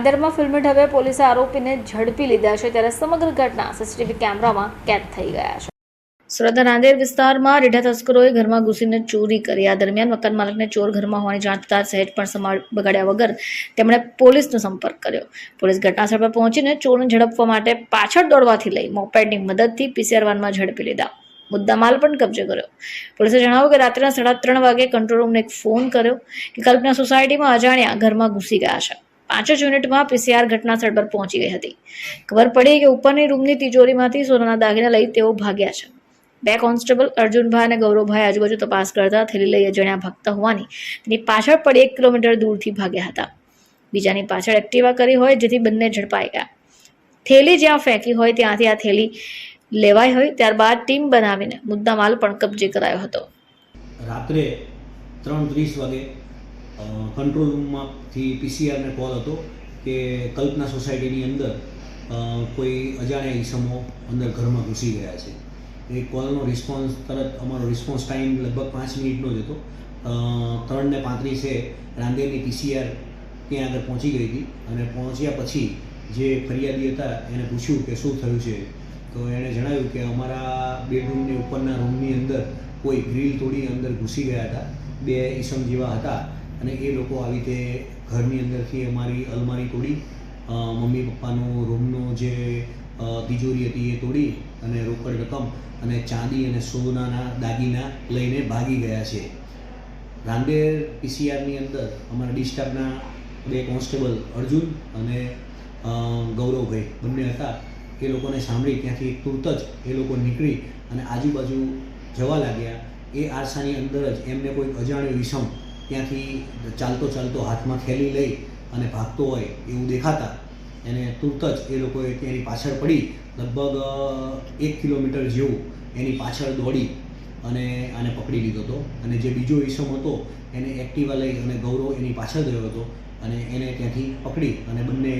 અંદરમાં ફિલ્મી ઢબે પોલીસે આરોપીને ઝડપી લીધા છે ત્યારે સમગ્ર ઘટના સીસીટીવી કેમેરામાં કેદ થઈ ગયા છે. સુરતના નાંદેડ વિસ્તારમાં રીઢા તસ્કરોએ ઘરમાં ઘૂસીને ચોરી કરી. આ દરમિયાન મકાન માલિકને ચોર ઘરમાં હોવાની જાણ થતાં સહેજ પણ સમાળ બગાડ્યા વગર તેમણે પોલીસનો સંપર્ક કર્યો. પોલીસ ઘટનાસ્થળ પર પહોંચીને ચોરને ઝડપવા માટે પાછળ દોડવાથી લઈ મોપેડની મદદથી પીસીઆર વાનમાં ઝડપી લીધા. મુદ્દામાલ પણ કબજે કર્યો. પોલીસે જણાવ્યું કે રાત્રિના સાડા ત્રણ વાગે કંટ્રોલ રૂમને એક ફોન કર્યો કે કલ્પના સોસાયટીમાં અજાણ્યા ઘરમાં ઘૂસી ગયા છે. પાંચ જ યુનિટમાં પીસીઆર ઘટના સ્થળ પર પહોંચી ગઈ હતી. ખબર પડી કે ઉપરની રૂમની તિજોરીમાંથી સોનાના દાગીના લઈ તેઓ ભાગ્યા છે. બે કોન્સ્ટેબલ અર્જુનભાઈ અને ગૌરવભાઈ આજુબાજુ તપાસ કરતા થેલી લઈ અજાણ્યા ભક્ત હોવાની તેની પાછળ પડી એક કિલોમીટર દૂરથી ભાગ્યા હતા. બીજાની પાછળ એક્ટિવા કરી હોય જેથી બંને ઝડપાઈ ગયા. થેલી જ્યાં ફેંકી હોય ત્યાંથી આ થેલી લેવાઈ હોય ત્યારબાદ ટીમ બનાવીને મુદ્દામાલ પણ કબજે કરાયો હતો. રાત્રે ત્રણ ત્રીસ વાગે કંટ્રોલ રૂમમાંથી પીસીઆરને કોલ હતો કે કલ્પના સોસાયટીની અંદર કોઈ અજાણ્યા ઈસમો અંદર ઘરમાં ઘૂસી ગયા છે. એ કોલનો રિસ્પોન્સ તરત અમારો રિસ્પોન્સ ટાઈમ લગભગ પાંચ મિનિટનો જ હતો. ત્રણને પાંત્રીસે રાંદેરની પીસીઆર ત્યાં આગળ પહોંચી ગઈ હતી અને પહોંચ્યા પછી જે ફરિયાદી હતા એને પૂછ્યું કે શું થયું છે? તો એણે જણાવ્યું કે અમારા બેડરૂમની ઉપરના રૂમની અંદર કોઈ ગ્રીલ તોડી અંદર ઘૂસી ગયા હતા. બે ઈસમ જેવા હતા. અને એ લોકો આવી રીતે ઘરની અંદરથી અમારી અલમારી તોડી મમ્મી પપ્પાનો રૂમનું જે તિજોરી હતી એ તોડી અને રોકડ રકમ અને ચાંદી અને સોનાના દાગીના લઈને ભાગી ગયા છે. રાંદેર પીસીઆરની અંદર અમારા ડી બે કોન્સ્ટેબલ અર્જુન અને ગૌરવભાઈ બંને હતા. એ લોકોને સાંભળી ત્યાંથી તુરત જ એ લોકો નીકળી અને આજુબાજુ જવા લાગ્યા. એ આરસાની અંદર જ એમને કોઈ અજાણ્યો વિષમ ત્યાંથી ચાલતો ચાલતો હાથમાં થેલી લઈ અને ભાગતો હોય એવું દેખાતા, એને તુરત જ એ લોકોએ ત્યાંની પાછળ પડી, લગભગ એક કિલોમીટર જેવું એની પાછળ દોડી અને આને પકડી લીધો હતો. અને જે બીજો ઈસમ હતો, એને એક્ટિવા લઈ અને ગૌરવ એની પાછળ ગયો હતો અને એને ત્યાંથી પકડી અને બંને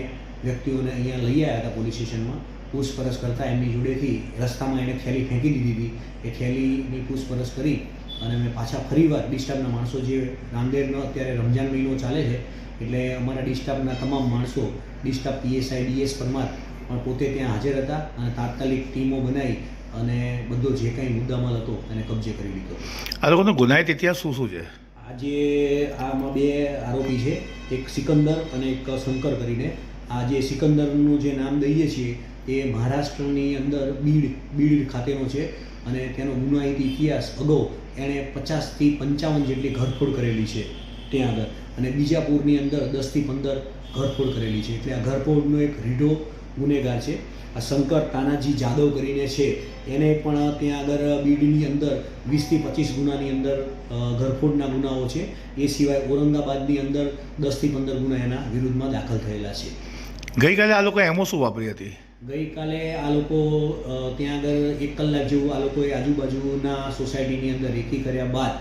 વ્યક્તિઓને અહીંયા લઈ આવ્યા હતા પોલીસ સ્ટેશનમાં. પૂછપરછ કરતાં એમની જોડેથી રસ્તામાં એણે થેલી ફેંકી દીધી હતી. એ થેલીની પૂછપરછ કરી અને અમે પાછા ફરીવાર ડિસ્ટાફના માણસો જે રામદેવનો અત્યારે રમજાન મહિનો ચાલે છે એટલે અમારા ડિસ્ટાફના તમામ માણસો ડિસ્ટાફ પીએસઆઈ ડીએસ પરમાર પણ પોતે ત્યાં હાજર હતા અને તાત્કાલિક ટીમો બનાવી અને બધો જે કાંઈ મુદ્દામાલ હતો એને કબજે કરી લીધો. આ લોકોનો ગુનાહિત ઇતિહાસ શું શું છે? આજે આમાં બે આરોપી છે એક સિકંદર અને એક શંકર કરીને. આ જે સિકંદરનું જે નામ દઈએ છીએ એ મહારાષ્ટ્રની અંદર બીડ બીડ ખાતેનો છે અને તેનો ગુનાહિત ઇતિહાસ અગાઉ એણે પચાસથી પંચાવન જેટલી ઘરફોડ કરેલી છે ત્યાં આગળ. અને બીજાપુરની અંદર દસથી પંદર ઘરફોડ કરેલી છે. એટલે આ ઘરફોડનો એક રીઢો ગુનેગાર છે. આ શંકર તાનાજી જાદવ કરીને છે. એને પણ ત્યાં આગળ બીડની અંદર વીસથી પચીસ ગુનાની અંદર ઘરફોડના ગુનાઓ છે. એ સિવાય ઔરંગાબાદની અંદર દસથી પંદર ગુના એના વિરુદ્ધમાં દાખલ થયેલા છે. ગઈકાલે આ લોકો એમો શું વાપરી હતી? ગઈકાલે આ લોકો ત્યાં આગળ એક કલાક જેવું આ લોકોએ આજુબાજુના સોસાયટીની અંદર રેકી કર્યા બાદ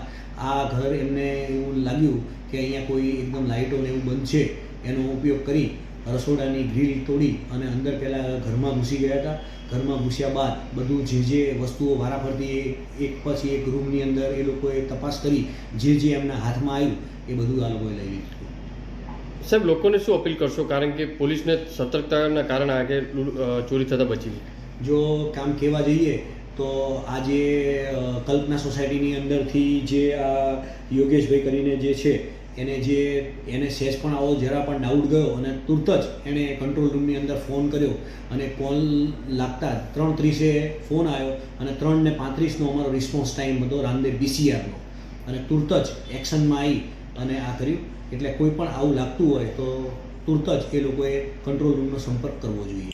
આ ઘર એમને એવું લાગ્યું કે અહીંયા કોઈ એકદમ લાઇટો ને એવું બંધ છે, એનો ઉપયોગ કરી રસોડાની ગ્રીલ તોડી અને અંદર પહેલાં ઘરમાં ઘૂસી ગયા હતા. ઘરમાં ઘૂસ્યા બાદ બધું જે જે વસ્તુઓ વારાફરતી એક પછી એક રૂમની અંદર એ લોકોએ તપાસ કરી જે જે એમના હાથમાં આવ્યું એ બધું આ લોકોએ લઈ લીધું. સાહેબ, લોકોને શું અપીલ કરશો? કારણ કે પોલીસને સતર્કતાના કારણે આગે ચોરી થતા બચી જો કામ કહેવા જઈએ, તો આજે કલ્પના સોસાયટીની અંદરથી જે આ યોગેશભાઈ કરીને જે છે, એને જે, એને સહેજ પણ આવો જરા પણ ડાઉટ ગયો અને તુરત જ એણે કંટ્રોલ રૂમની અંદર ફોન કર્યો અને કોલ લાગતા ત્રણ ત્રીસે ફોન આવ્યો અને ત્રણ ને પાંત્રીસનો અમારો રિસ્પોન્સ ટાઈમ હતો રામદેવ બીસીઆરનો અને તુરત જ એક્શનમાં આવી અને આ કર્યું. એટલે કોઈ પણ આવું લાગતું હોય તો તુરત જ એ લોકોએ કંટ્રોલ રૂમનો સંપર્ક કરવો જોઈએ.